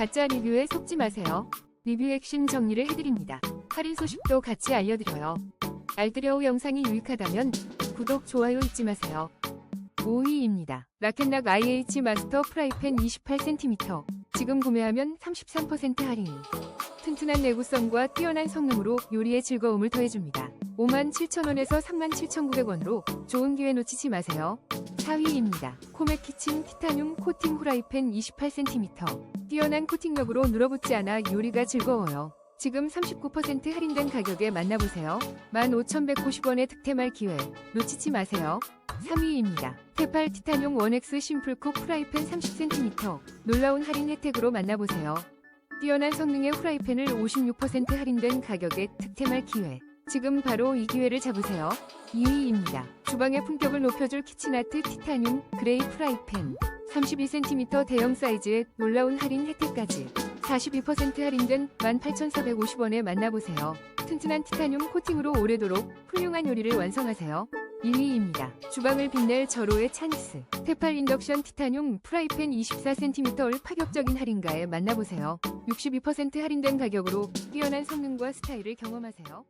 가짜 리뷰에 속지 마세요. 리뷰 핵심 정리를 해드립니다. 할인 소식도 같이 알려드려요. 알뜰여우 영상이 유익하다면 구독, 좋아요 잊지 마세요. 5위입니다. 라켓락 IH 마스터 프라이팬 28cm. 지금 구매하면 33% 할인. 튼튼한 내구성과 뛰어난 성능으로 요리의 즐거움을 더해줍니다. 57,000원에서 37,900원으로 좋은 기회 놓치지 마세요. 4위입니다. 코메 키친 티타늄 코팅 후라이팬 28cm. 뛰어난 코팅력으로 눌어붙지 않아 요리가 즐거워요. 지금 39% 할인된 가격에 만나보세요. 15,190원의 득템할 기회 놓치지 마세요. 3위입니다. 테팔 티타늄 원엑스 심플쿡 프라이팬 30cm. 놀라운 할인 혜택으로 만나보세요. 뛰어난 성능의 후라이팬을 56% 할인된 가격에 득템할 기회. 지금 바로 이 기회를 잡으세요. 2위입니다. 주방의 품격을 높여줄 키친아트 티타늄 그레이 프라이팬. 32cm 대형 사이즈에 놀라운 할인 혜택까지. 42% 할인된 18,450원에 만나보세요. 튼튼한 티타늄 코팅으로 오래도록 훌륭한 요리를 완성하세요. 1위입니다. 주방을 빛낼 절호의 찬스. 테팔 인덕션 티타늄 프라이팬 24cm를 파격적인 할인가에 만나보세요. 62% 할인된 가격으로 뛰어난 성능과 스타일을 경험하세요.